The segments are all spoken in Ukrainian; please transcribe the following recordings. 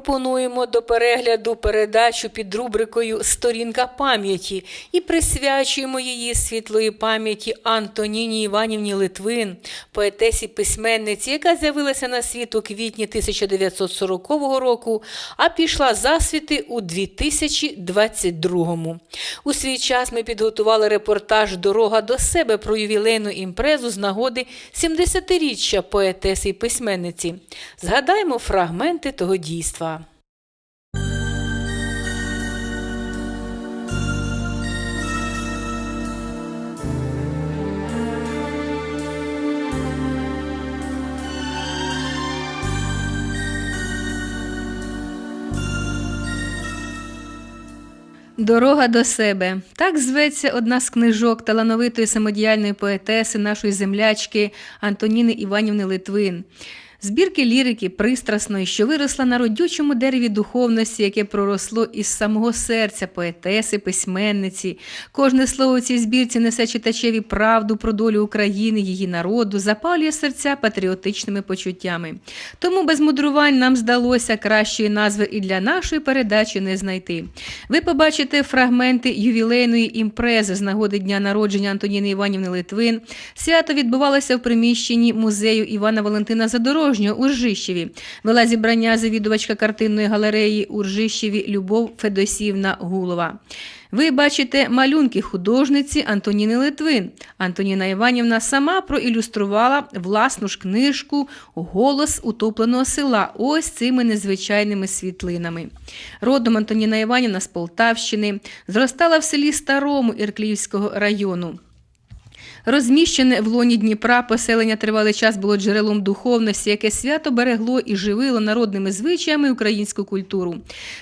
пропонуємо до перегляду передачу під рубрикою Сторінка пам'яті і присвячуємо її світлої пам'яті Антоніні Іванівні Литвин, поетесі письменниці, яка з'явилася на світ у квітні 1940 року, а пішла засвіти у 2022. У свій час ми підготували репортаж Дорога до себе про ювілейну імпрезу з нагоди 70-річчя поетеси і письменниці. Згадаймо фрагменти того дійства. Дорога до себе. Так зветься одна з книжок талановитої самодіяльної поетеси нашої землячки Антоніни Іванівни Литвин. Збірки лірики пристрасної, що виросла на родючому дереві духовності, яке проросло із самого серця поетеси, письменниці. Кожне слово в цій збірці несе читачеві правду про долю України, її народу, запалює серця патріотичними почуттями. Тому без мудрувань нам здалося кращої назви і для нашої передачі не знайти. Ви побачите фрагменти ювілейної імпрези з нагоди дня народження Антоніни Іванівни Литвин. Свято відбувалося в приміщенні музею Івана Валентина Задорожнього у. Вела зібрання завідувачка картинної галереї у Ржищеві Любов Федосівна Гулова. Ви бачите малюнки художниці Антоніни Литвин. Антоніна Іванівна сама проілюструвала власну ж книжку Голос утопленого села. Ось цими незвичайними світлинами. Родом Антоніна Іванівна з Полтавщини зростала в селі Старому Іркліївського району. Розміщене в лоні Дніпра поселення тривалий час було джерелом духовності, яке свято берегло і живило народними звичаями українську культуру.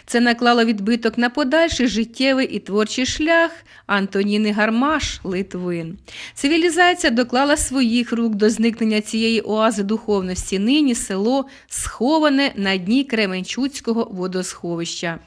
Це наклало відбиток на подальший життєвий і творчий шлях Антоніни Гармаш Литвин. Цивілізація доклала своїх рук до зникнення цієї оази духовності. Нині село сховане на дні Кременчуцького водосховища.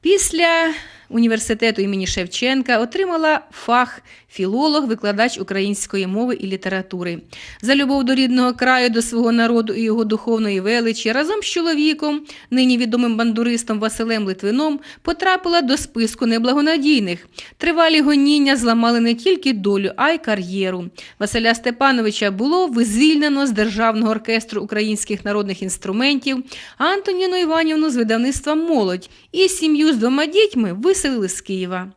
Після університету імені Шевченка отримала фах філолог, викладач української мови і літератури. За любов до рідного краю, до свого народу і його духовної величі разом з чоловіком, нині відомим бандуристом Василем Литвином, потрапила до списку неблагонадійних. Тривалі гоніння зламали не тільки долю, а й кар'єру. Василя Степановича було звільнено з Державного оркестру українських народних інструментів, а Антоніну Іванівну з видавництва Молодь і сім'ю з двома дітьми виселили з Києва.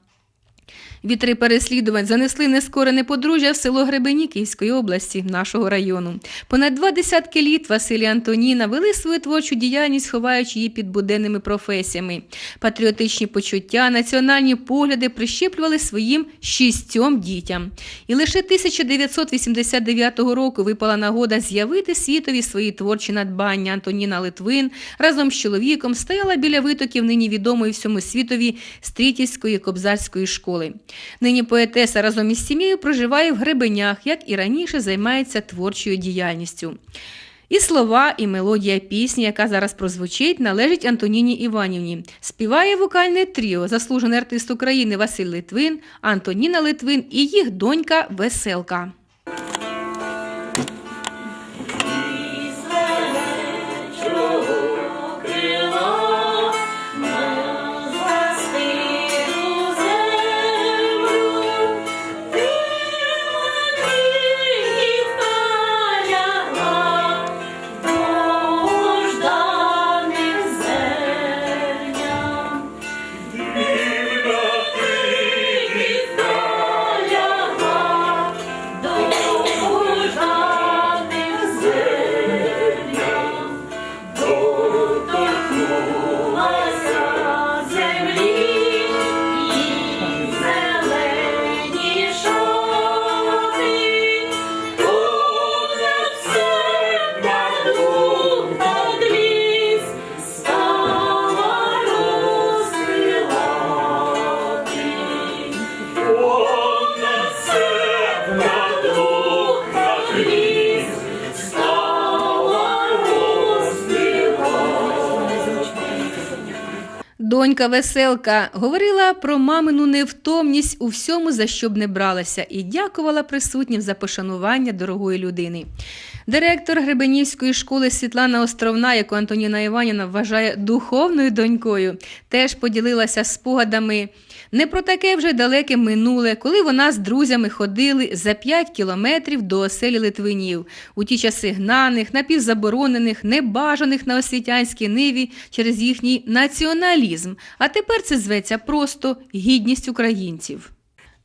Вітри переслідувань занесли нескорене подружжя в село Гребені Київської області нашого району. Понад два десятки літ Василь Антоніна вели свою творчу діяльність, ховаючи її під буденними професіями. Патріотичні почуття, національні погляди прищеплювали своїм шістьом дітям. І лише 1989 року випала нагода з'явити світові свої творчі надбання. Антоніна Литвин разом з чоловіком стояла біля витоків нині відомої всьому світові Стрітівської кобзарської школи. Нині поетеса разом із сім'єю проживає в Гребенях, як і раніше займається творчою діяльністю. І слова, і мелодія пісні, яка зараз прозвучить, належить Антоніні Іванівні. Співає вокальне тріо, заслужений артист України Василь Литвин, Антоніна Литвин і їх донька Веселка. Донька веселка говорила про мамину невтомність у всьому, за що б не бралася, і дякувала присутнім за пошанування дорогої людини. Директор Гребенівської школи Світлана Островна, яку Антоніна Іванівна вважає духовною донькою, теж поділилася спогадами не про таке вже далеке минуле, коли вона з друзями ходили за 5 кілометрів до оселі Литвинів, у ті часи гнаних, напівзаборонених, небажаних на освітянській ниві через їхній націоналізм. А тепер це зветься просто гідність українців.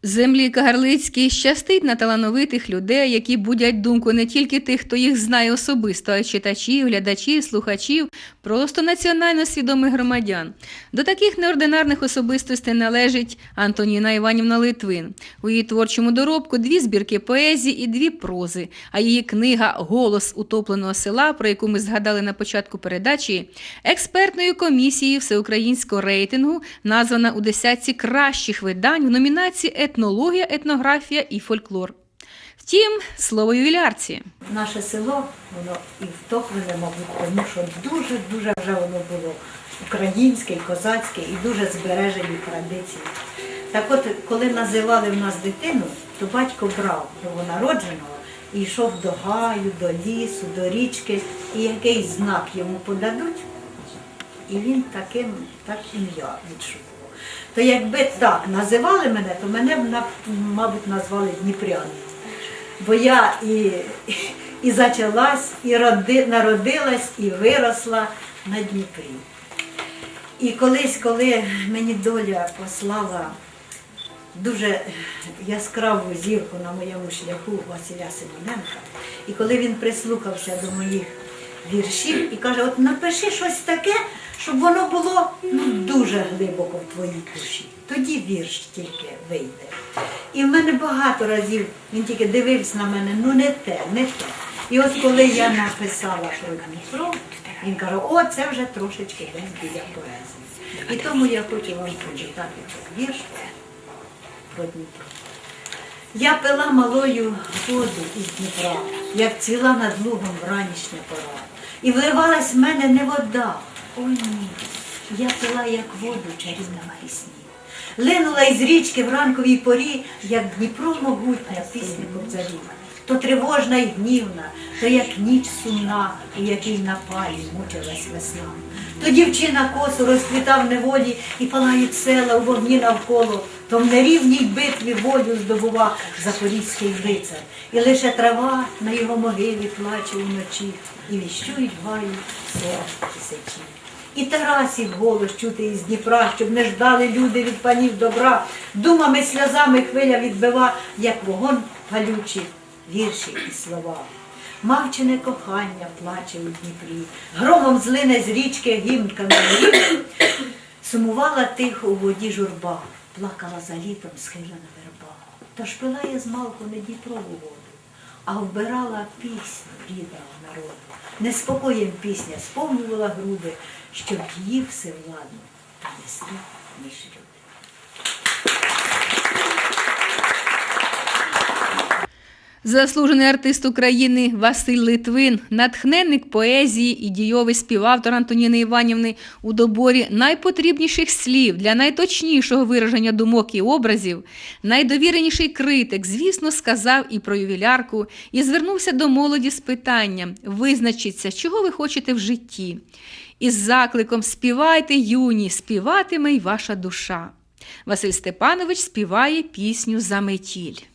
Землі Кагарлицькій щастить на талановитих людей, які будять думку не тільки тих, хто їх знає особисто, а й читачів, глядачів, слухачів, просто національно свідомих громадян. До таких неординарних особистостей належить Антоніна Іванівна Литвин. У її творчому доробку дві збірки поезії і дві прози. А її книга Голос утопленого села, про яку ми згадали на початку передачі, експертною комісією всеукраїнського рейтингу названа у десятці кращих видань в номінації Етнологія, етнографія і фольклор. Втім, слово ювілярці. Наше село, воно і втоплене, мабуть, тому що дуже-дуже вже воно було українське, козацьке і дуже збережені традиції. Так от, коли називали в нас дитину, то батько брав новонародженого і йшов до гаю, до лісу, до річки, і якийсь знак йому подадуть, і він таким, так ім'я відшукував. То якби так називали мене, то мене б, мабуть, назвали Дніпряною. Бо я і, і зачалась, і роди, народилась, і виросла на Дніпрі. І колись, коли мені доля послала дуже яскраву зірку на моєму шляху Василя Симоненка, і коли він прислухався до моїх віршів і каже, от напиши щось таке, щоб воно було ну, дуже глибоко в твоїй душі. Тоді вірш тільки вийде. І в мене багато разів він тільки дивився на мене, ну не те, не те. І от коли я написала про Дніпро, він каже, о, це вже трошечки десь біля поезії. І тому я хочу вам прочитати цей вірш про Дніпро. Я пила малою воду із Дніпра, як цвіла над лугом вранішня пора. І вливалась в мене не вода. Ой ні. Я пила, як воду чарівна весні. Линула із річки в ранковій порі, як Дніпро могутня пісня кобзарів. То тривожна й гнівна, то як ніч сумна, у якій напалі мучилась весна. То дівчина косу розквітав неволі і палають села у вогні навколо, то в нерівній битві волю здобува запорізький лицар. І лише трава на його могилі плаче уночі, і віщують гаю села тисячі. І Тарасів голос чути із Дніпра, щоб не ждали люди від панів добра. Думами, сльозами хвиля відбива, як вогонь палючий, вірші і слова. Мавчине кохання плаче у Дніпрі, громом злине з річки гімн каменів. Сумувала тихо у воді журба, плакала за літом схилена верба. Тож пила я змалку не Дніпрову воду, а вбирала пісню рідного народу. Неспокоєм пісня сповнювала груди, щоб її всевладно принесли між люди. Заслужений артист України Василь Литвин, натхненник поезії і дійовий співавтор Антоніни Іванівни у доборі найпотрібніших слів для найточнішого вираження думок і образів, найдовіреніший критик, звісно, сказав і про ювілярку, і звернувся до молоді з питанням: визначіться, чого ви хочете в житті. Із закликом Співайте, юні, співатиме й ваша душа. Василь Степанович співає пісню Заметіль. Заметі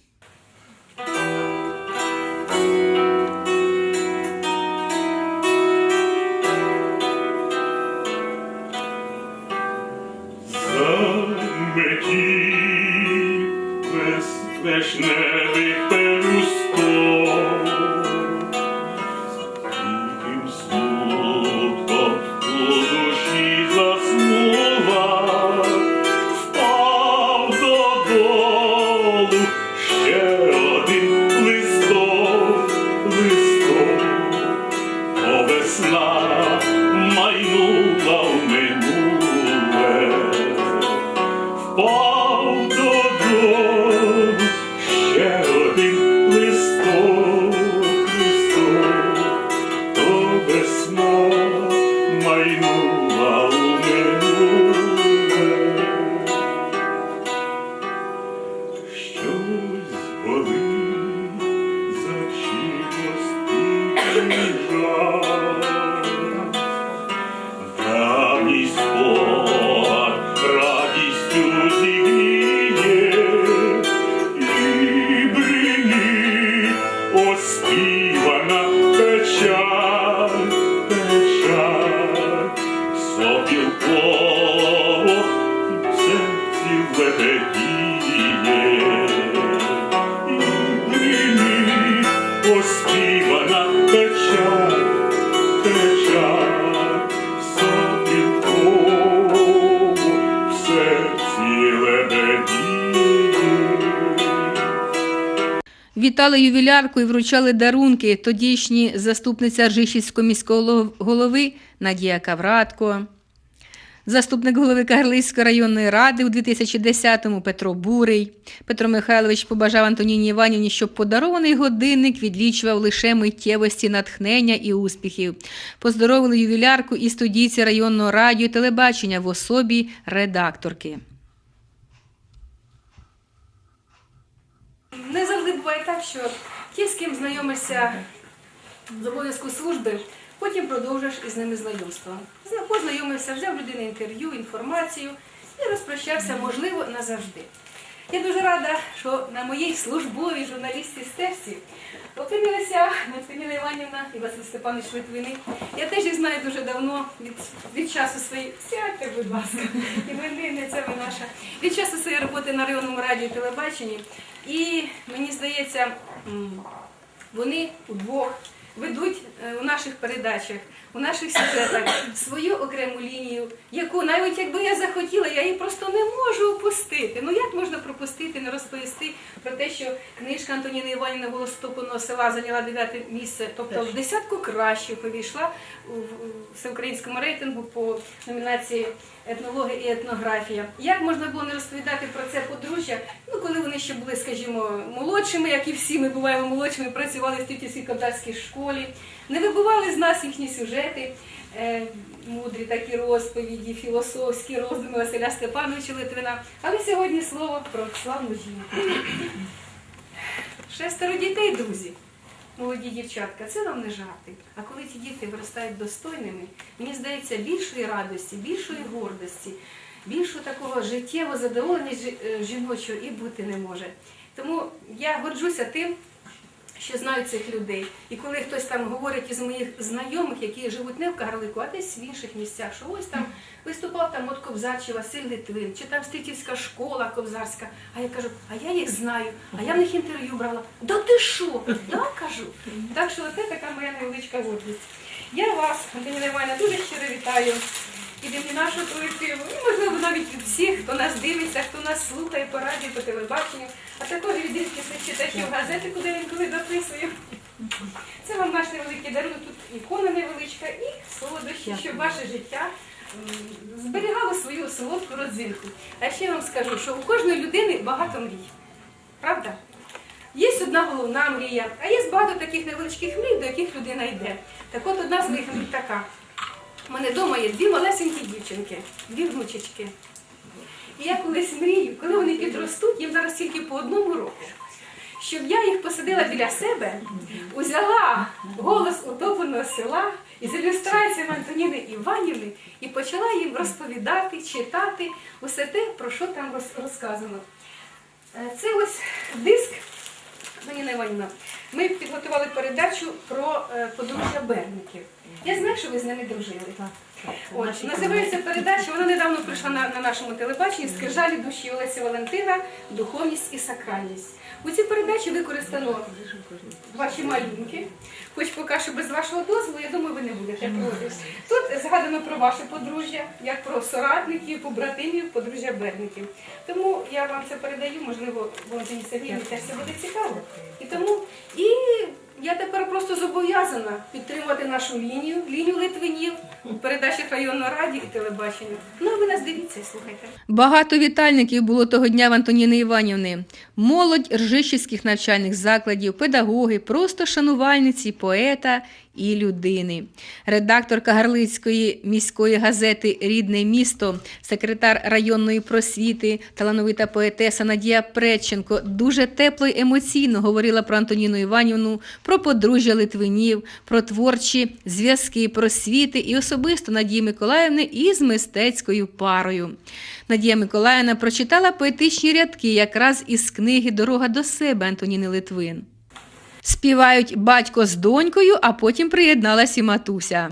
майнула Вітали ювілярку і вручали дарунки тодішні заступниця Ржищівського міського голови Надія Кавратко, заступник голови Кагарлицької районної ради у 2010-му Петро Бурий. Петро Михайлович побажав Антоніні Іванівні, щоб подарований годинник відлічував лише миттєвості натхнення і успіхів. Поздоровили ювілярку і студійці районного радіо і телебачення в особі редакторки. Не завжди буває так, що ті, з ким знайомишся з обов'язку служби, потім продовжуєш із ними знайомство. Познайомився, взяв людини інтерв'ю, інформацію і розпрощався, можливо, назавжди. Я дуже рада, що на моїй службовій журналістській стежці опинилися Антоніна Іванівна і Василь Степанович Литвини. Я теж їх знаю дуже давно, від, від часу своєї. Сядьте, будь ласка, іменинниця ви наша. Від часу своєї роботи на районному радіо і телебаченні. І мені здається, вони удвох ведуть е, у наших передачах, у наших сюжетах свою окрему лінію, яку навіть якби я захотіла, я її просто не можу опустити. Ну як можна пропустити, не розповісти про те, що книжка Антоніни Іванівни «Голос стопаного села зайняла дев'яте місце, тобто в десятку кращих увійшла в- у всеукраїнському рейтингу по номінації етнологія і етнографія. Як можна було не розповідати про це подружжя? Ну, коли вони ще були, скажімо, молодшими, як і всі ми буваємо молодшими, працювали в Тютівській кавдарській школі, не вибивали з нас їхні сюжети, е, мудрі такі розповіді, філософські роздуми Василя Степановича Литвина. Але сьогодні слово про славну жінку. Шестеро дітей, друзі. Молоді дівчатка, це вам не жарти. А коли ці діти виростають достойними, мені здається, більшої радості, більшої гордості, більшого такого життєвого задоволення е, жіночого і бути не може. Тому я горджуся тим, що знаю цих людей. І коли хтось там говорить із моїх знайомих, які живуть не в Кагарлику, а десь в інших місцях, що ось там виступав там от Кобзар чи Василь Литвин, чи там Ститівська школа Кобзарська. А я кажу, а я їх знаю, а я в них інтерв'ю брала. Да ти що? Да, кажу. Так що це така моя невеличка гордість. Я вас, Антоніна Івановна, дуже щиро вітаю. Від нашого колективу, і можливо навіть від всіх, хто нас дивиться, хто нас слухає по радіо, по телебаченню, а також від рідкісних читачів газети, куди він коли дописує. Це вам наш невеликий дарунок, тут ікона невеличка і солодощі, щоб ваше життя зберігало свою солодку родзинку. А ще я вам скажу, що у кожної людини багато мрій. Правда? Є одна головна мрія, а є багато таких невеличких мрій, до яких людина йде. Так от одна з мрій така. У мене вдома є дві малесенькі дівчинки, дві внучечки. І я колись мрію, коли вони підростуть, їм зараз тільки по одному року, щоб я їх посадила біля себе, узяла голос утопленого села із ілюстраціями Антоніни Іванівни і почала їм розповідати, читати усе те, про що там розказано. Е, Це ось диск, Антоніна Іванівна. Ми підготували передачу про е, подружжя Берників. Я знаю, що ви з ними дружили. От, називається передача, вона недавно прийшла на, на нашому телебаченні «Скрижалі душі Олесі Валентина, духовність і сакральність. У цій передачі використано ваші малюнки. Хоч поки що без вашого дозволу, я думаю, ви не будете проти. Тут згадано про ваше подружжя, як про соратників, побратимів, подружжя Берників. Тому я вам це передаю, можливо, Валентині Сергіївні теж це буде цікаво. І тому і я тепер просто зобов'язана підтримувати нашу лінію, лінію Литвинів у передачах районної раді і телебачення. Ну, а ви нас дивіться слухайте. Багато вітальників було того дня в Антоніни Іванівни. Молодь ржищівських навчальних закладів, педагоги, просто шанувальниці поета і людини. Редакторка Гарлицької міської газети Рідне місто, секретар районної просвіти, талановита поетеса Надія Преченко дуже тепло й емоційно говорила про Антоніну Іванівну, про подружжя Литвинів, про творчі зв'язки просвіти і особисто Надії Миколаївни із мистецькою парою. Надія Миколаївна прочитала поетичні рядки якраз із книги Дорога до себе Антоніни Литвин. Співають батько з донькою, а потім приєдналась і матуся.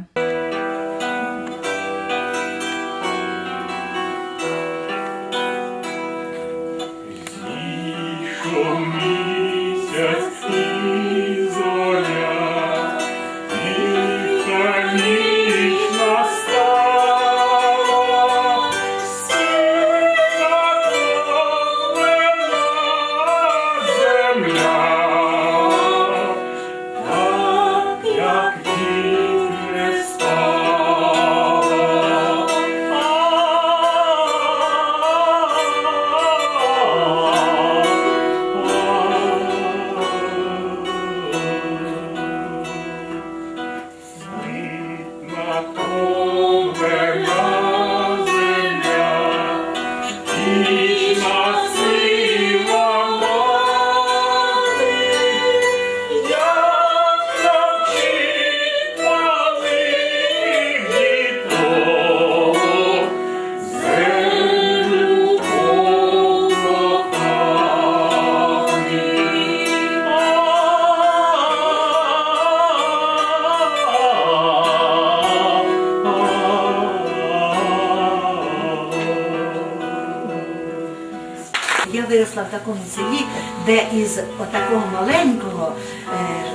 Із отакого маленького е,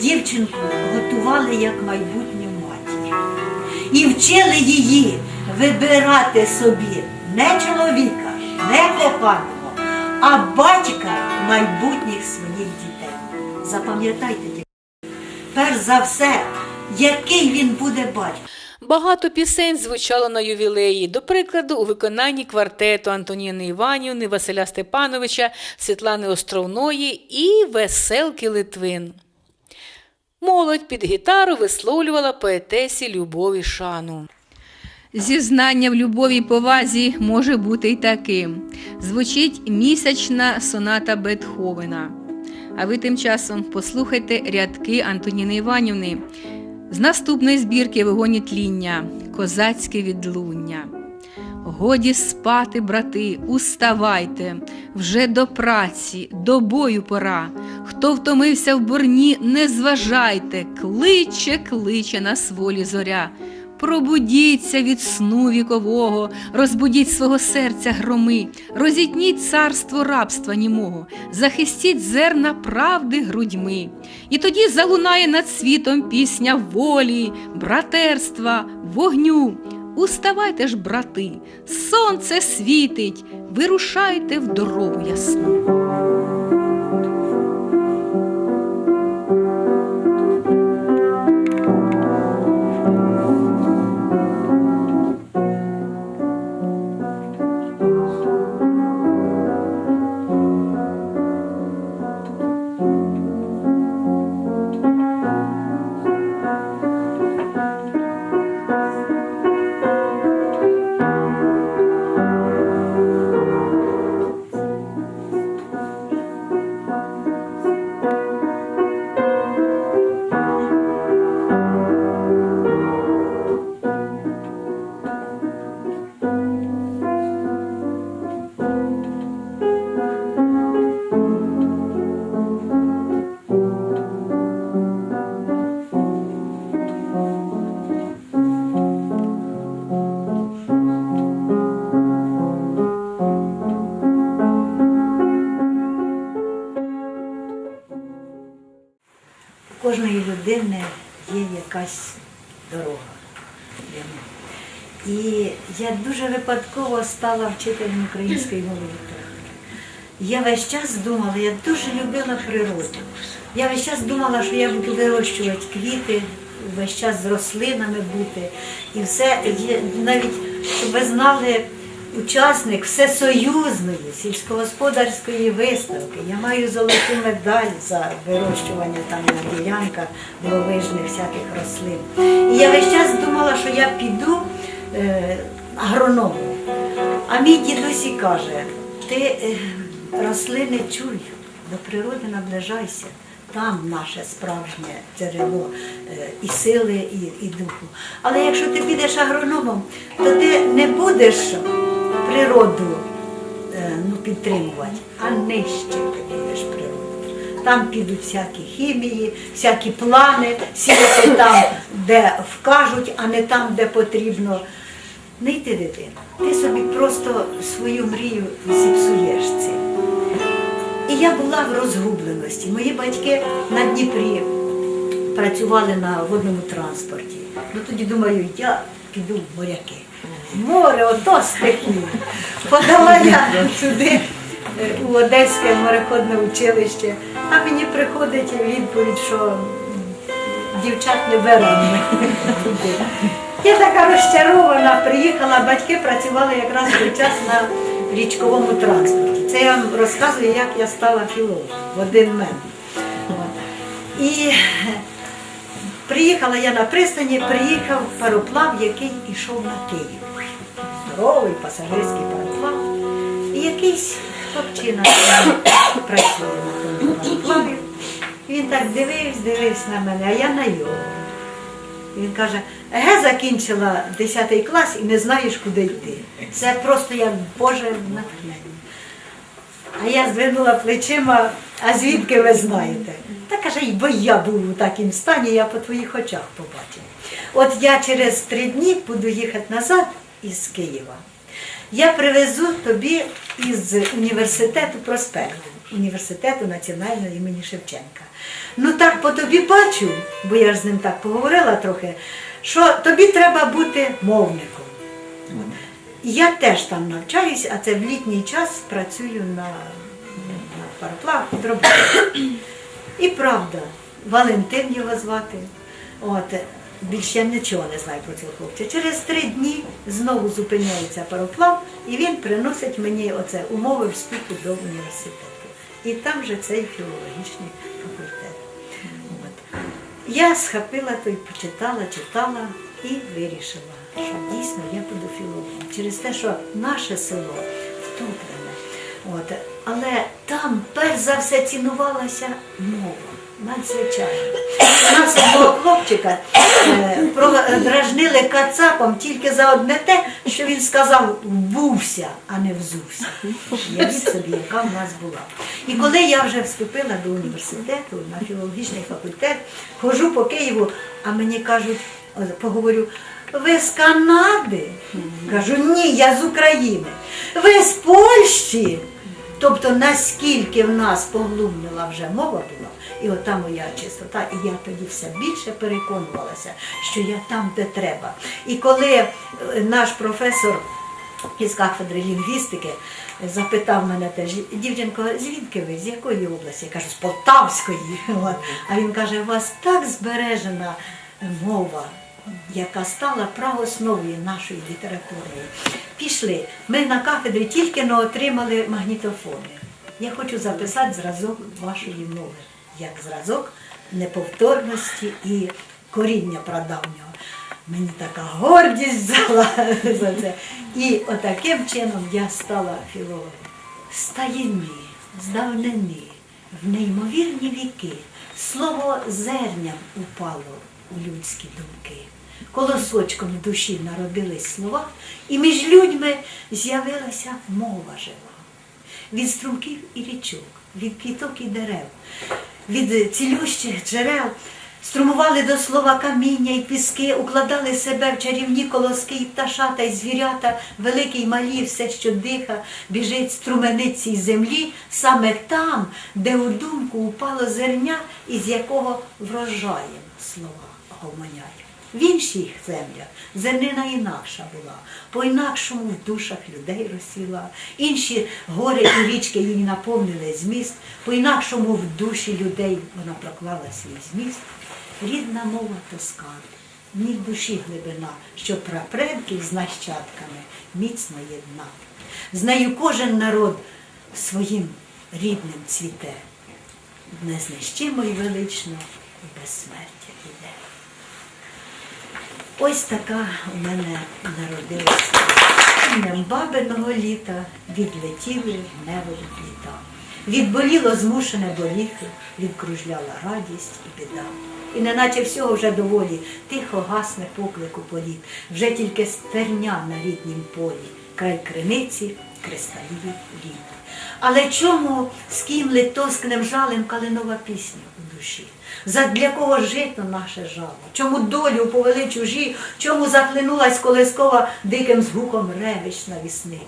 дівчинку готували як майбутню матір. І вчили її вибирати собі не чоловіка, не коханого, а батька майбутніх своїх дітей. Запам'ятайте, перш за все, який він буде батьком. Багато пісень звучало на ювілеї, до прикладу, у виконанні квартету Антоніни Іванівни, Василя Степановича, Світлани Островної і Веселки Литвин. Молодь під гітару висловлювала поетесі любов і шану. Зізнання в любові й повазі може бути й таким. Звучить місячна соната Бетховена. А ви тим часом послухайте рядки Антоніни Іванівни з наступної збірки «Вогоні тління Козацьке відлуння. Годі спати, брати, уставайте, вже до праці, до бою пора. Хто втомився в борні, не зважайте, кличе, кличе нас волі зоря. Пробудіться від сну вікового, розбудіть свого серця громи, розітніть царство рабства німого, захистіть зерна правди грудьми. І тоді залунає над світом пісня волі, братерства, вогню. Уставайте ж, брати, сонце світить, вирушайте в дорогу ясну. Кожної є якась дорога. Йому. І я дуже випадково стала вчителем української мови. літератури. Я весь час думала, я дуже любила природу. Я весь час думала, що я буду вирощувати квіти, весь час з рослинами бути. І все, навіть, щоб ви знали, учасник всесоюзної сільськогосподарської виставки. Я маю золоту медаль за вирощування там на ділянках дивовижних всяких рослин. І я весь час думала, що я піду е, агрономом. А мій дідусь і каже, ти е, рослини чуй, до природи наближайся. Там наше справжнє джерело е, і сили, і, і духу. Але якщо ти підеш агрономом, то ти не будеш природу е, ну, підтримувати, а нижче будеш природу. Там підуть всякі хімії, всякі плани, сіяти там, де вкажуть, а не там, де потрібно. Не йти дитина. Ти собі просто свою мрію зіпсуєш цим. І я була в розгубленості. Мої батьки на Дніпрі працювали на водному транспорті. Ну тоді думаю, я піду в моряки. Море, ото стихія. Подала я туди е, у Одеське мореходне училище, а мені приходить відповідь, що дівчат не беремо. Я така розчарована, приїхала, батьки працювали якраз той час на річковому транспорті. Це я вам розказую, як я стала філологом в один момент. І приїхала я на пристані, приїхав пароплав, який йшов на Київ. Здоровий пасажирський пароплав. І якийсь хлопчина працює на тому пароплаві. Він так дивився, дивився на мене, а я на його. Він каже, еге, закінчила 10 клас і не знаєш, куди йти. Це просто як Боже натхнення. А я звинула плечима, а звідки ви знаєте? Та каже, бо я був у такому стані, я по твоїх очах побачив. От я через три дні буду їхати назад із Києва. Я привезу тобі із університету проспект, університету національного імені Шевченка. Ну так по тобі бачу, бо я ж з ним так поговорила трохи, що тобі треба бути мовником. Я теж там навчаюсь, а це в літній час працюю на, на пароплавах. І правда, Валентин його звати. От, більше я нічого не знаю про цього хлопця. Через три дні знову зупиняється пароплав, і він приносить мені оце умови вступу до університету. І там же цей філологічний факультет. От. Я схопила той, почитала, читала і вирішила, що дійсно я буду філологом. Через те, що наше село втоплене. От. Але за все цінувалася мова. Надзвичайно. У нас одного хлопчика е, продражнили кацапом тільки за одне те, що він сказав вбувся, а не взувся. Явіть собі, яка в нас була. І коли я вже вступила до університету на філологічний факультет, ходжу по Києву, а мені кажуть, поговорю, ви з Канади? Кажу, ні, я з України. Ви з Польщі? Тобто наскільки в нас поглумлена вже мова була, і ота моя чистота, і я тоді все більше переконувалася, що я там, де треба. І коли е, наш професор із кафедри лінгвістики запитав мене теж, дівчинко, звідки ви, з якої області? Я кажу, з Полтавської. А він каже, у вас так збережена мова, яка стала правоосновою нашої літературної. Пішли. Ми на кафедрі тільки не отримали магнітофони. Я хочу записати зразок вашої мови, як зразок неповторності і коріння прадавнього. Мені така гордість взяла за це. І отаким чином я стала філологом. З таїни, з в неймовірні віки, слово зерням упало у людські думки. Колосочком в душі народились слова, і між людьми з'явилася мова жива від струмків і річок, від квіток і дерев, від цілющих джерел. Струмували до слова каміння і піски, укладали себе в чарівні колоски і пташата, і звірята, великі й малі, все, що диха, біжить струмениці землі, саме там, де у думку упало зерня, із якого врожаєм слова гомоняє. В інших землях зернина інакша була, по-інакшому в душах людей розсіла. Інші гори і річки її наповнили зміст, по-інакшому в душі людей вона проклала свій зміст. Рідна мова то скарб, ні в душі глибина, що прапредків з нащадками міцно єдна. З нею кожен народ своїм рідним цвіте, незнищимо й велично і безсмертя іде. Ось така у мене народилася. Ім'ям бабиного літа відлетіли небо літа. Відболіло змушене боліти, відкружляла радість і біда. І неначе всього вже доволі, тихо гасне поклику політ, вже тільки стерня на ріднім полі, край криниці кристалів літ. Але чому з ким литоскнем жалем калинова пісня у душі? Задля кого жито наше жало? Чому долю повели чужі? Чому захлинулась колескова диким згуком ревич на вісни?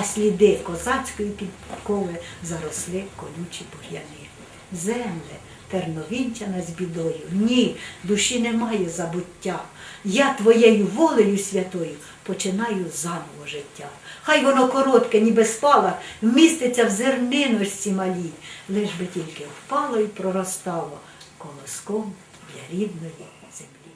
А сліди козацької підкови заросли колючі бур'яни. Земле, терновінчана з бідою, ні, душі немає забуття. Я твоєю волею святою починаю заново життя. Хай воно коротке, ніби спалах, вміститься в зерниночці малій, лиш би тільки впало і проростало колоском для рідної землі.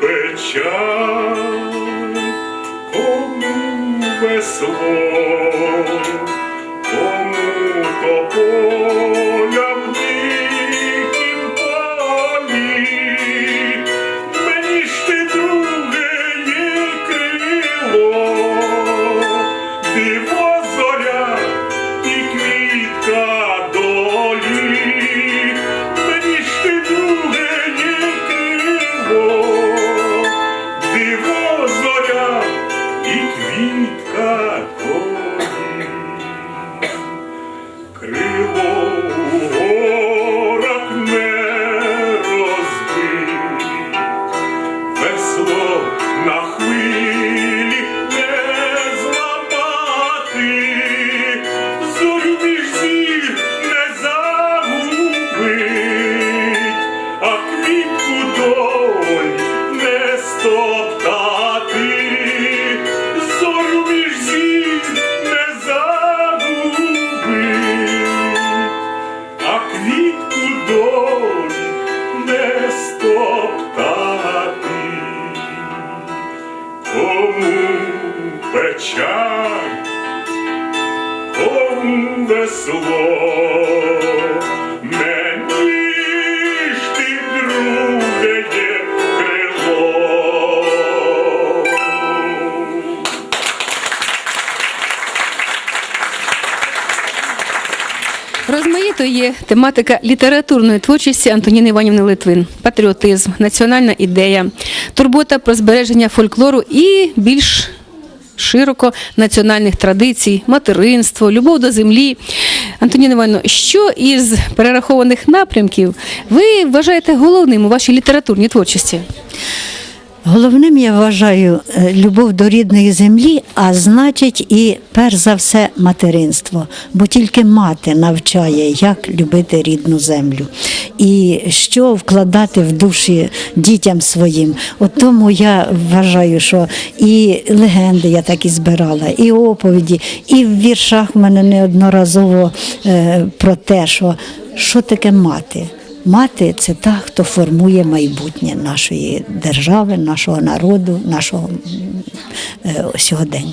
Печаль, кому весло, Тематика літературної творчості Антоніни Іванівни Литвин, патріотизм, національна ідея, турбота про збереження фольклору і більш широко національних традицій, материнство, любов до землі. Антоніна Івановна, що із перерахованих напрямків ви вважаєте головним у вашій літературній творчості? Головним я вважаю е, любов до рідної землі, а значить і перш за все материнство, бо тільки мати навчає, як любити рідну землю і що вкладати в душі дітям своїм. От тому я вважаю, що і легенди я так і збирала, і оповіді, і в віршах в мене неодноразово е, про те, що, що таке мати. Мати це та, хто формує майбутнє нашої держави, нашого народу, нашого е, сьогодення.